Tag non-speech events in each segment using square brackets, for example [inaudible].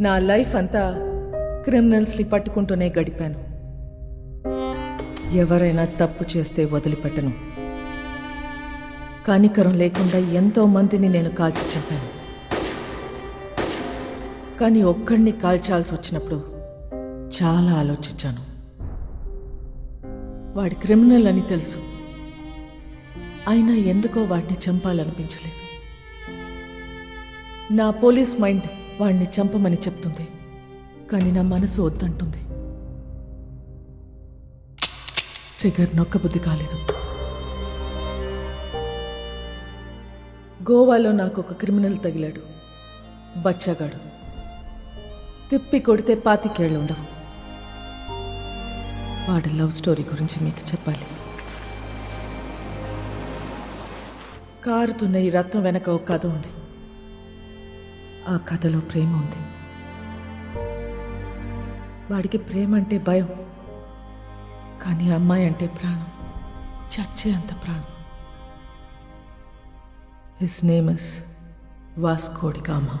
నా లైఫ్ అంతా క్రిమినల్స్ని పట్టుకుంటూనే గడిపాను. ఎవరైనా తప్పు చేస్తే వదిలిపెట్టను. కనికరం లేకుండా ఎంతో మందిని నేను కాల్చి చంపాను. కానీ ఒక్కడిని కాల్చాల్సి వచ్చినప్పుడు చాలా ఆలోచించాను. వాడి క్రిమినల్ అని తెలుసు. అయినా ఎందుకో వాడిని చంపాలనిపించలేదు. నా పోలీస్ మైండ్ వాడిని చంపమని చెప్తుంది. కానీ నా మనసు వద్దంటుంది. ట్రిగర్ నొక్కబుద్ధి కాలేదు. గోవాలో నాకు ఒక క్రిమినల్ తగిలాడు. బచ్చగాడు. తిప్పి కొడితే పాతికేళ్ళు ఉండవు. వాడి లవ్ స్టోరీ గురించి మీకు చెప్పాలి. కారుతున్న ఈ రత్నం వెనక ఒక కథ ఉంది. ఆ కథలో ప్రేమ ఉంది. వాడికి ప్రేమ అంటే భయం. కానీ అమ్మాయి అంటే ప్రాణం. చచ్చే అంత ప్రాణం. His name is Vasco da Gama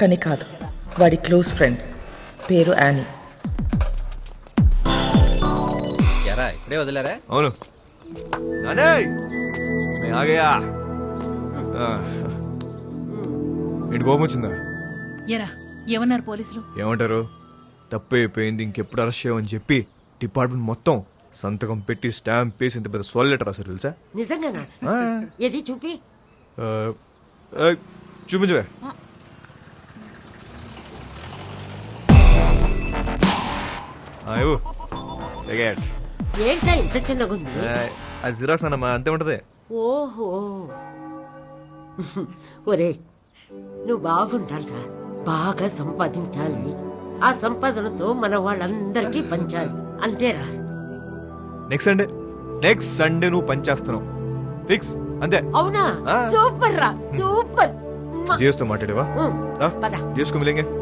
కానీ కాదు వాడి క్లోజ్ ఫ్రెండ్. పేరు యానీ. ఎరా ఇప్పుడే వదిలేరా? అవును. నానే మే ఆగయా ఏంటి కోపం వచ్చిందా? ఎరా ఏమన్నారు పోలీసులు? ఏమంటారు? తప్పు అయిపోయింది ఇంకెప్పుడు అరెస్ట్ చేయమని చెప్పి డిపార్ట్మెంట్ మొత్తం సంతకం పెట్టి స్టాంప్ వేసి ఇంత పెద్ద సోల్ లెటర్ రాశారు తెలుసా? నిజంగానా? ఆ, ఏది చూపి? ఆ, ఆ, చూపించవే. ఇవ్వు. Take it. ఏంటా ఇంత చిన్నగుంది ఆ, అది జిరాక్స్ అన్నమా అంతే ఉంటది. ఓహో. ఒరే నువ్వు బాగుండాలిరా. బాగా సంపాదించాలి. ఆ సంపాదనతో మన వాళ్ళందరికీ పంచాలి. అంతేరా. నెక్స్ట్ సండే నెక్స్ట్ సండే నువ్వు పని చేస్తున్నావు. ఫిక్స్ అంతే. అవునా. సూపర్ రా సూపర్. జియోస్తో మాట్లాడేవా? పద. మిలేంగే.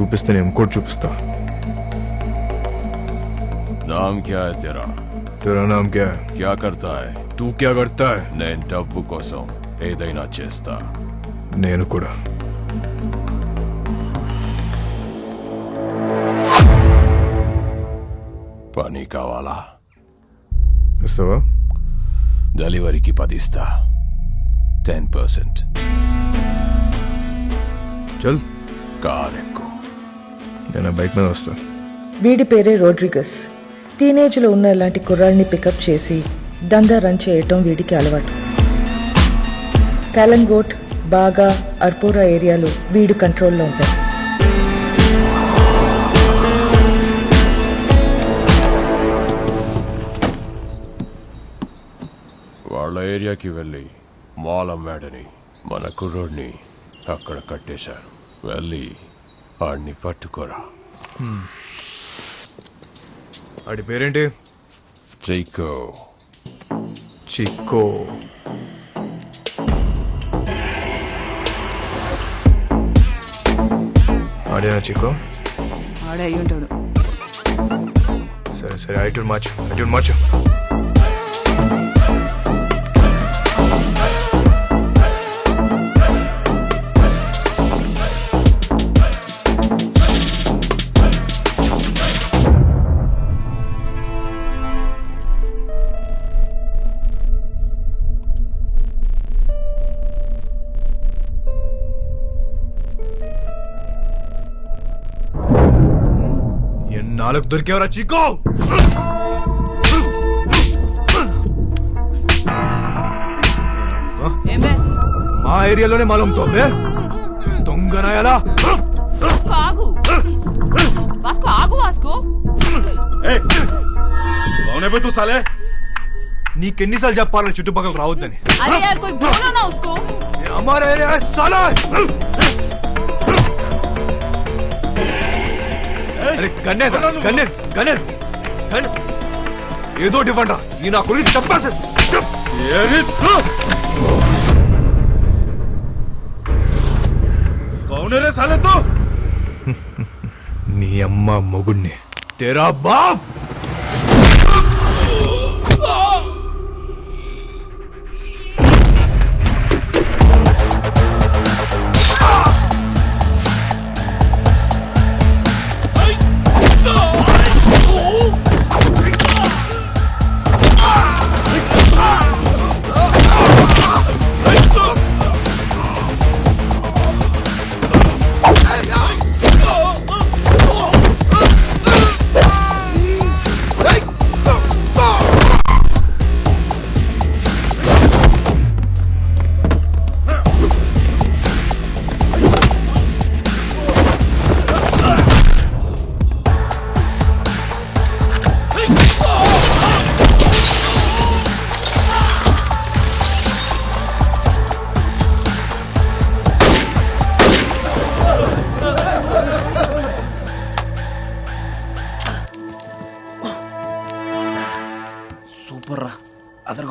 చూపిస్తే నేను ఇంకోటి చూపిస్తా. నామ్ క్యా తెరా? తెరా నామ్ క్యా క్యా కర్తా హై? తూ క్యా కర్తా హై? నేను డబ్బు కోసం ఏదైనా చేస్తా. నేను కూడా. పని కావాలా? ఇస్తావా? డెలివరీకి పది ఇస్తా టెన్ పర్సెంట్. చల్. కారెక్ట్. నేను బైక్ మీద వస్తా. వీడి పేరే రోడ్రిగస్. టీనేజ్లో ఉన్న ఇలాంటి కుర్రాళ్ళని పికప్ చేసి దందా రన్ చేయటం వీడికి అలవాటు. కాలంగోట్ బాగా అర్పోరా ఏరియాలో వీడు కంట్రోల్లో ఉంటాయి వాళ్ళ ఏరియాకి వెళ్ళి మాల్ అమ్మాడని మన కుర్రోడిని అక్కడ కట్టేశారు. వెళ్ళి ఆడిని పట్టుకోరా. ఆడి పేరేంటి? చైకో చిక్కో. ఆడేనా చిక్కో? ఆడే అయ్యి ఉంటాడు. సరే సరే ఐటూన్ మార్చు ఐటూన్ మార్చు. ఎన్నాళ్ళకు దొరికేవరా చిక్కో ఏం బే మా ఏరియాలోనే మాలంతో దొంగనాయాలా వాస్కో ఆగు వాస్కో ఆగు వాస్కో నీకెన్నిసార్లు చెప్పాలని చుట్టుపక్కల రావద్దని अरे यार कोई बोलो ना उसको ये हमारा एरिया है साला అరే గన్నే గన్నే గన్నే గన్ ఏదో ఇవ్వండి ఈ నా గురించి చెప్పేసి. [laughs] నీ అమ్మ మొగుణ్ణి. తెరా బాబ్.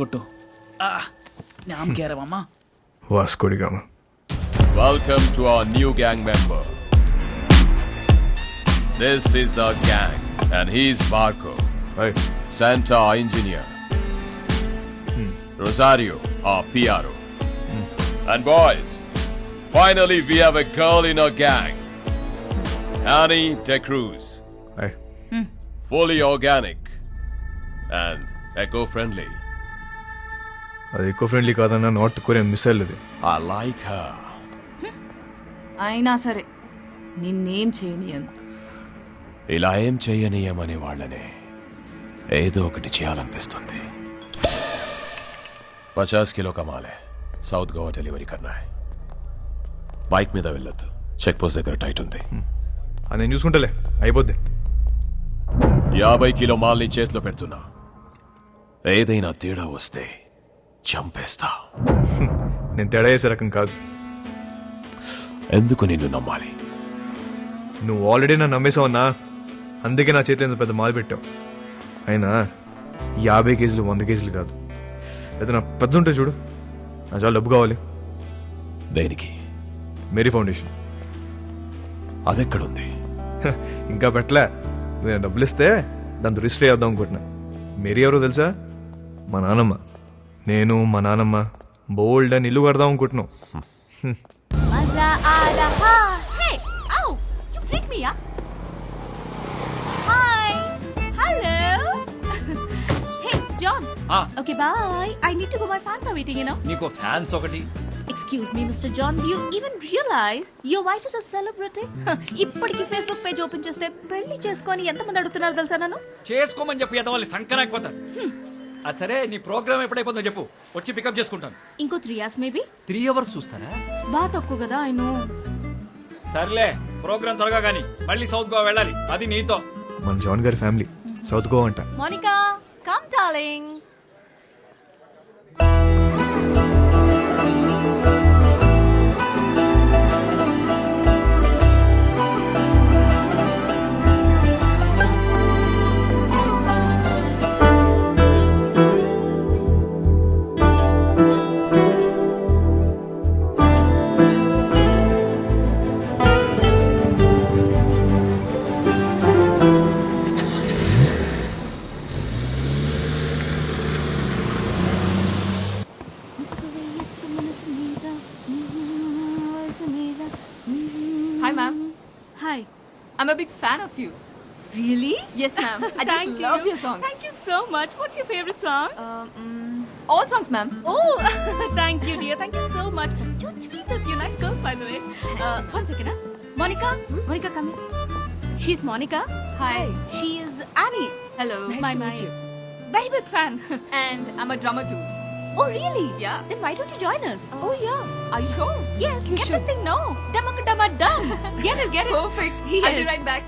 కొట్టు ఆ, నామ్ కేరమమ్మా Vasco da Gama Welcome to our new gang member. This is our gang, and he's Marco, hi Santa our engineer. Rosario, our PRO. And boys, finally we have a girl in our gang. Annie De Cruz, hi fully organic and eco-friendly. అది ఎక్కువ friendly కాదన్న North Korean missile అది like her. అయినా సరే నిన్నేం చేయనియను. ఇలా ఏం చెయ్యనీయమనే వాళ్ళనే ఏదో ఒకటి చేయాలనిపిస్తుంది. పచాస్ కిలో కమాలే సౌత్ గోవా డెలివరీ కన్నా. బైక్ మీద వెళ్ళొద్దు చెక్ పోస్ట్ దగ్గర టైట్ ఉంది. అది నేను చూసుకుంటలే అయిపోద్ది. యాభై కిలో మాల్ని చేతిలో పెడుతున్నా. ఏదైనా తేడా వస్తే చంపేస్తా. నేను తేడా చేసే రకం కాదు. ఎందుకు నిన్ను నమ్మాలి? నువ్వు ఆల్రెడీ నన్ను నమ్మేసావు అన్నా. అందుకే నా చేతిలో ఇంత పెద్ద మాలు పెట్టావు. అయినా యాభై కేజీలు వంద కేజీలు కాదు. ఏదైనా పెద్ద ఉంటే చూడు. నా చాలా డబ్బు కావాలి. దేనికి? మేరీ ఫౌండేషన్. అదెక్కడుంది? హ, ఇంకా పెట్టలే. నాకు డబ్బులు ఇస్తే దాంతో రిజిస్టర్ చేద్దాం అనుకుంటున్నా. మేరీ ఎవరో తెలుసా? మా నాన్నమ్మ నేను మా నాన్నమ్మ బోల్డ్ అని ఇల్లు కడదాం అనుకుంటున్నాం. మజా ఆ రహా హే ఔ you freak me up hi. Hello. Hey John. Ah, okay bye. I need to go my fans are waiting you know? నీకు ఫ్యాన్స్ ఒకటి. Excuse me mister John you even realize your wife is a celebrity ఇప్పటికి Facebook page open చేస్తే పెళ్ళి చేసుకొని ఎంతమంది అడుగుతున్నారు తెలుసా నన్ను? చేసుకోమని చెప్పి ఎదవాలి సంకరాకపోతారు అది సరే నీ ప్రోగ్రామ్ ఎప్పుడైపోతుందో చెప్పు. వచ్చి పికప్ చేసుకుంటాను. ఇంకో three years maybe three hours చూస్తారా? బాగా తక్కువ కదా ఐ నో సర్లే ప్రోగ్రామ్ త్వరగా కానీ మళ్ళీ సౌత్ గోవా వెళ్ళాలి. అది నీతో. మన జాన్ గారి ఫ్యామిలీ. సౌత్ గోవా అంట. Monica come darling fan of you. Really? Yes, ma'am. I just Thank love you. your songs. Thank you so much. What's your favorite song? Um, mm, all songs, ma'am. Oh, [laughs] thank you, dear. Thank you so much. You three of you nice girls, by the way. Uh, one second, huh? Monica. Monica, come in. She's Monica. Hi. She is Annie. Hello. Nice my, to my. meet you. Very big fan. [laughs] and I'm a drummer too. Oh, really? Yeah. Then why don't you join us? Oh, oh yeah. Are you sure? Yes. You get the thing now. Dumb, dumb, dumb. get it, get it. [laughs] Perfect. Yes. I'll be right back.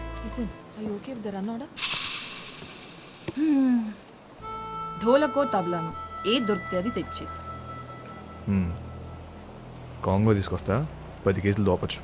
With the run order? ధోలకో తబలాను. ఏ దొరికితే అది తెచ్చి. Congo తీసుకొస్తా. పది కేజీలు దోపచ్చు.